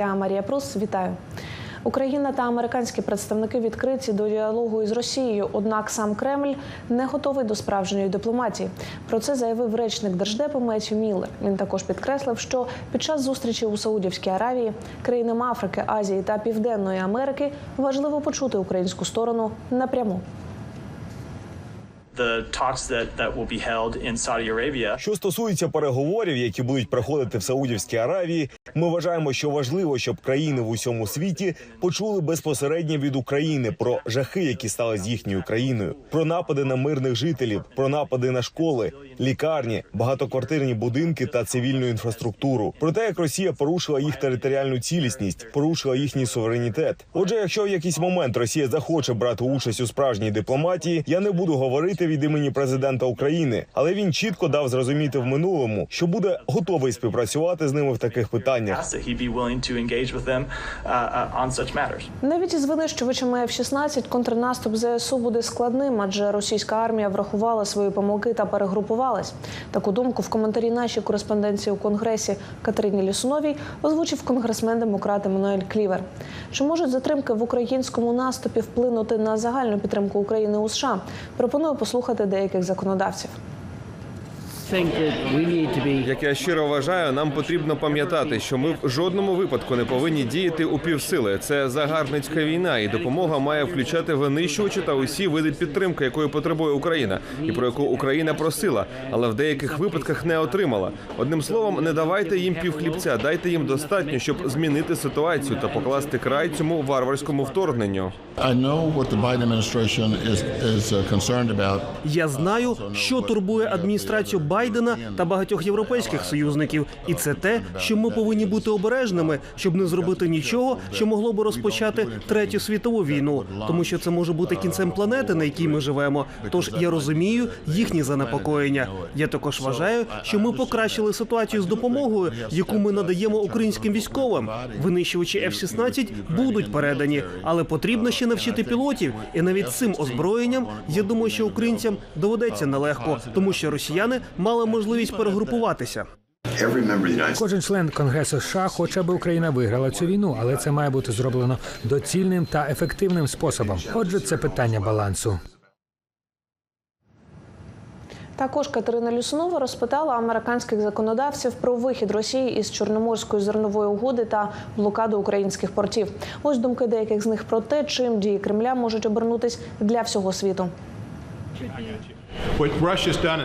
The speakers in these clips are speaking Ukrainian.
Я Марія Прус, вітаю. Україна та американські представники відкриті до діалогу із Росією. Однак сам Кремль не готовий до справжньої дипломатії. Про це заявив речник держдепу Меттью Міллер. Він також підкреслив, що під час зустрічі у Саудівській Аравії, країнам Африки, Азії та Південної Америки важливо почути українську сторону напряму. Що стосується переговорів, які будуть проходити в Саудівській Аравії, ми вважаємо, що важливо, щоб країни в усьому світі почули безпосередньо від України про жахи, які стали з їхньою країною, про напади на мирних жителів, про напади на школи, лікарні, багатоквартирні будинки та цивільну інфраструктуру, про те, як Росія порушила їх територіальну цілісність, порушила їхній суверенітет. Отже, якщо в якийсь момент Росія захоче брати участь у справжній дипломатії, я не буду говорити від імені президента України, але він чітко дав зрозуміти в минулому, що буде готовий співпрацювати з ними в таких питаннях. uh, uh. Навіть із винищувачами F-16 контрнаступ ЗСУ буде складним, адже російська армія врахувала свої помилки та перегрупувалась. Таку думку в коментарі нашій кореспонденції у конгресі Катерині Лісуновій озвучив конгресмен демократ Еммануель Клівер. Чи можуть затримки в українському наступі вплинути на загальну підтримку України у США? Пропоную послухати деяких законодавців. Як я щиро вважаю, нам потрібно пам'ятати, що ми в жодному випадку не повинні діяти у півсили. Це загарбницька війна, і допомога має включати винищувачі та усі види підтримки, якої потребує Україна, і про яку Україна просила, але в деяких випадках не отримала. Одним словом, не давайте їм півхлібця, дайте їм достатньо, щоб змінити ситуацію та покласти край цьому варварському вторгненню. I know what the Biden administration is is uh, concerned about. Я знаю, що турбує адміністрацію Байдена та багатьох європейських союзників, і це те, що ми повинні бути обережними, щоб не зробити нічого, що могло би розпочати третю світову війну, тому що це може бути кінцем планети, на якій ми живемо. Тож я розумію їхні занепокоєння. Я також вважаю, що ми покращили ситуацію з допомогою, яку ми надаємо українським військовим. Винищувачі F-16 будуть передані, але потрібно ще навчити пілотів. І навіть цим озброєнням я думаю, що українцям доведеться нелегко, тому що росіяни мали можливість перегрупуватися. Кожен член Конгресу США хоче, аби Україна виграла цю війну, але це має бути зроблено доцільним та ефективним способом. Отже, це питання балансу. Також Катерина Люсунова розпитала американських законодавців про вихід Росії із Чорноморської зернової угоди та блокаду українських портів. Ось думки деяких з них про те, чим дії Кремля можуть обернутись для всього світу.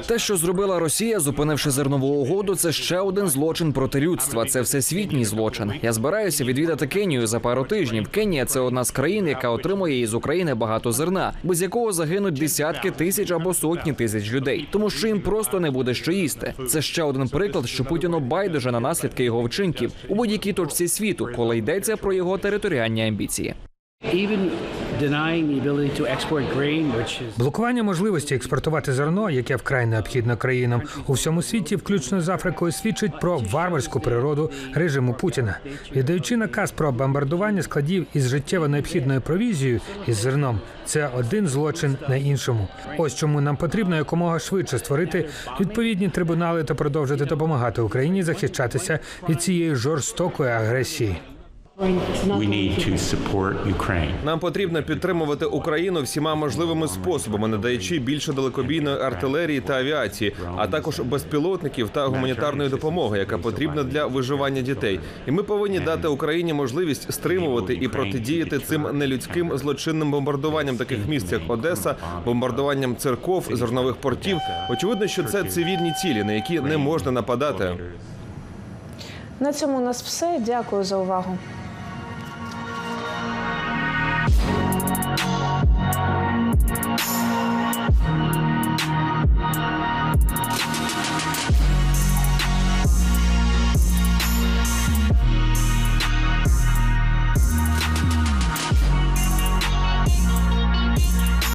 Те, що зробила Росія, зупинивши зернову угоду, це ще один злочин проти людства. Це всесвітній злочин. Я збираюся відвідати Кенію за пару тижнів. Кенія це одна з країн, яка отримує із України багато зерна, без якого загинуть десятки тисяч або сотні тисяч людей, тому що їм просто не буде що їсти. Це ще один приклад, що Путіну байдуже на наслідки його вчинків у будь-якій точці світу, коли йдеться про його територіальні амбіції. Блокування можливості експортувати зерно, яке вкрай необхідно країнам у всьому світі, включно з Африкою, свідчить про варварську природу режиму Путіна, віддаючи наказ про бомбардування складів із життєво необхідною провізією із зерном. Це один злочин на іншому. Ось чому нам потрібно якомога швидше створити відповідні трибунали та продовжити допомагати Україні захищатися від цієї жорстокої агресії. We need to support Ukraine. Нам потрібно підтримувати Україну всіма можливими способами, надаючи більше далекобійної артилерії та авіації, а також безпілотників та гуманітарної допомоги, яка потрібна для виживання дітей. І ми повинні дати Україні можливість стримувати і протидіяти цим нелюдським злочинним бомбардуванням таких міст, як Одеса, бомбардуванням церков, зернових портів. Очевидно, що це цивільні цілі, на які не можна нападати. На цьому у нас все. Дякую за увагу.